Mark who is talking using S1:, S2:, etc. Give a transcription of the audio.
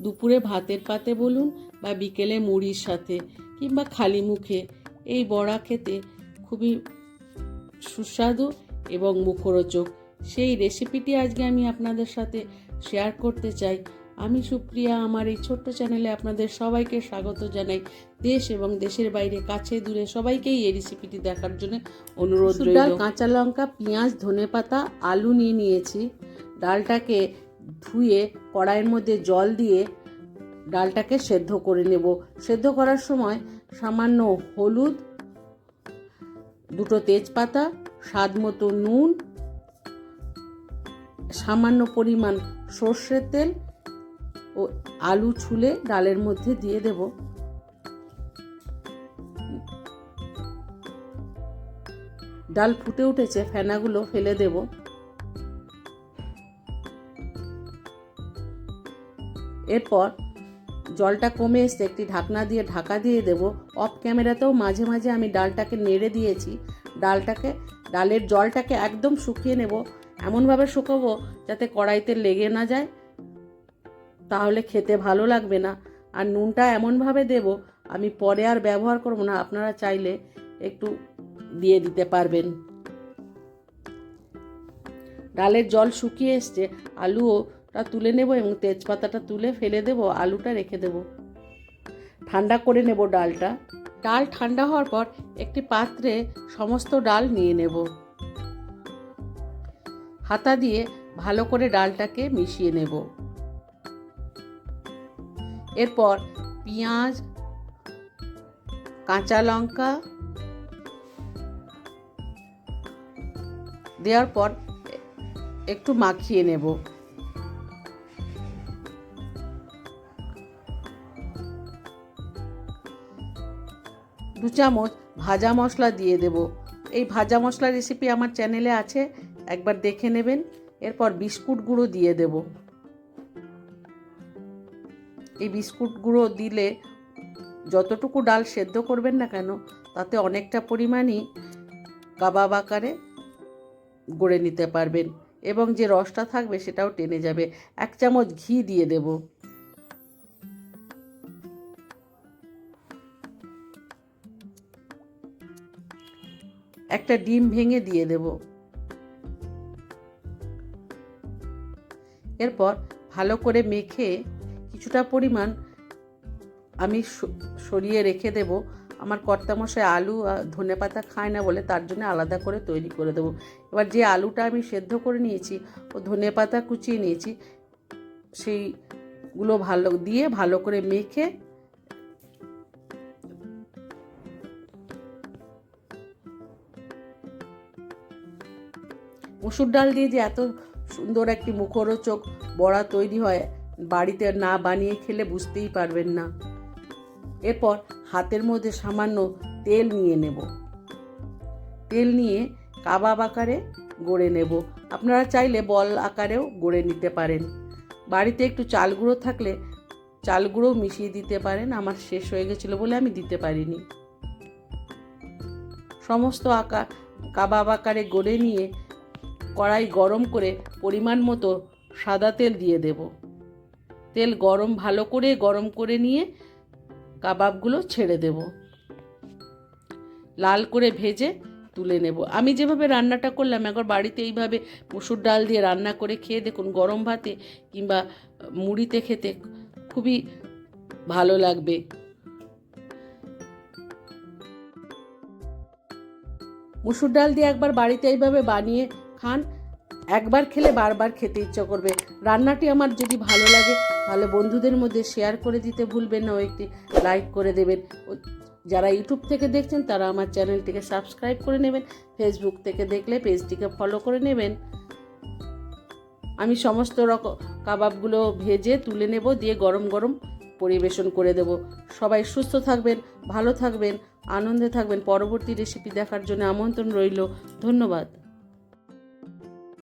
S1: দুপুরে ভাতের পাতে বলুন বা বিকেলে মুড়ির সাথে কিংবা খালি মুখে। এই বড়া খেতে খুবই সুস্বাদু এবং মুখরোচক। সেই রেসিপিটি আজকে আমি আপনাদের সাথে শেয়ার করতে চাই। আমি সুপ্রিয়া আমার এই ছোট্ট চ্যানেলে আপনাদের সবাইকে স্বাগত জানাই। দেশ এবং দেশের বাইরে কাছে দূরে সবাইকেই এই রেসিপিটি দেখার জন্য অনুরোধ রইল। কাঁচা লঙ্কা পেঁয়াজ ধনেপাতা আলু নিয়ে নিয়েছি। ডালটাকে ধুয়ে কড়াইয়ের মধ্যে জল দিয়ে ডালটাকে সেদ্ধ করে নেব। সেদ্ধ করার সময় সামান্য হলুদ, দুটো তেজপাতা, স্বাদ মতো নুন, সামান্য পরিমাণ সর্ষের তেল ও আলু ছুলে ডালের মধ্যে দিয়ে দেব। ডাল ফুটে উঠেছে, ফেনাগুলো ফেলে দেব। এরপর জলটা কমে এসছে, একটি ঢাকনা দিয়ে ঢাকা দিয়ে দেব। অফ ক্যামেরাতেও মাঝে মাঝে আমি ডালটাকে নেড়ে দিয়েছি। ডালটাকে, ডালের জলটাকে একদম শুকিয়ে নেব। এমনভাবে শুকাবো যাতে কড়াইতে লেগে না যায়। তাহলে খেতে ভালো লাগবে না। আর নুনটা এমনভাবে দেব, আমি পরে আর ব্যবহার করব না। আপনারা চাইলে একটু দিয়ে দিতে পারবেন। ডালের জল শুকিয়ে এসছে। আলুটা তুলে নেব এবং তেজপাতাটা তুলে ফেলে দেব, আলুটা রেখে দেব। ঠান্ডা করে নেব ডালটা। ডাল ঠান্ডা হওয়ার পর একটি পাত্রে সমস্ত ডাল নিয়ে নেব। হাতা দিয়ে ভালো করে ডালটাকে মিশিয়ে নেব। এরপর পেঁয়াজ, কাঁচা লঙ্কা দেওয়ার পর একটু মাখিয়ে নেব। দু চামচ ভাজা মশলা দিয়ে দেব। এই ভাজা মশলা রেসিপি আমার চ্যানেলে আছে, একবার দেখে নেবেন। এরপর বিস্কুট গুঁড়ো দিয়ে দেব। এই বিস্কুট গুঁড়ো দিলে যতটুকু ডাল সেদ্ধ করবেন না কেন, তাতে অনেকটা পরিমাণই কাবাব আকারে গড়ে নিতে পারবেন এবং যে রসটা থাকবে সেটাও টেনে যাবে। এক চামচ ঘি দিয়ে দেব। একটা ডিম ভেঙে দিয়ে দেব। এরপর ভালো করে মেখে কিছুটা পরিমাণ আমি সরিয়ে রেখে দেব। আমার কর্তামশাই আলু ধনে পাতা খায় না বলে তার জন্য আলাদা করে তৈরি করে দেবো। এবার যে আলুটা আমি সেদ্ধ করে নিয়েছি, ও ধনে পাতা কুচিয়ে নিয়েছি, সেইগুলো ভালো, দিয়ে ভালো করে মেখে মসুর ডাল দিয়ে যে এত সুন্দর একটি মুখরোচক বড়া তৈরি হয়, বাড়িতে না বানিয়ে খেলে বুঝতেই পারবেন না। এরপর হাতের মধ্যে সামান্য তেল নিয়ে নেব। তেল নিয়ে কাবাব আকারে গড়ে নেব। আপনারা চাইলে বল আকারেও গড়ে নিতে পারেন। বাড়িতে একটু চাল গুঁড়ো থাকলে চাল গুঁড়ো মিশিয়ে দিতে পারেন। আমার শেষ হয়ে গেছিল বলে আমি দিতে পারিনি। সমস্ত আকার, কাবাব আকারে গড়ে নিয়ে কড়াই গরম করে পরিমাণ মতো সাদা তেল দিয়ে দেব। তেল গরম ভালো করে গরম করে নিয়ে কাবাবগুলো ছেড়ে দেব। লাল করে ভেজে তুলে নেব। আমি যেভাবে রান্নাটা করলাম, একবার বাড়িতে এইভাবে মুসুর ডাল দিয়ে রান্না করে খেয়ে দেখুন, গরম ভাতে কিংবা মুড়িতে খেতে খুবই ভালো লাগবে। মুসুর ডাল দিয়ে একবার বাড়িতে এইভাবে বানিয়ে খান। একবার খেলে বারবার খেতে ইচ্ছা করবে। রান্নাটি আমার যদি ভালো লাগে, তাহলে বন্ধুদের মধ্যে শেয়ার করে দিতে ভুলবেন না ও একটি লাইক করে দেবেন। যারা ইউটিউব থেকে দেখছেন, তারা আমার চ্যানেলটিকে সাবস্ক্রাইব করে নেবেন। ফেসবুক থেকে দেখলে পেজটিকে ফলো করে নেবেন। আমি সমস্ত রকম কাবাবগুলো ভেজে তুলে নেব, দিয়ে গরম গরম পরিবেশন করে দেব। সবাই সুস্থ থাকবেন, ভালো থাকবেন, আনন্দে থাকবেন। পরবর্তী রেসিপি দেখার জন্য আমন্ত্রণ রইল। ধন্যবাদ।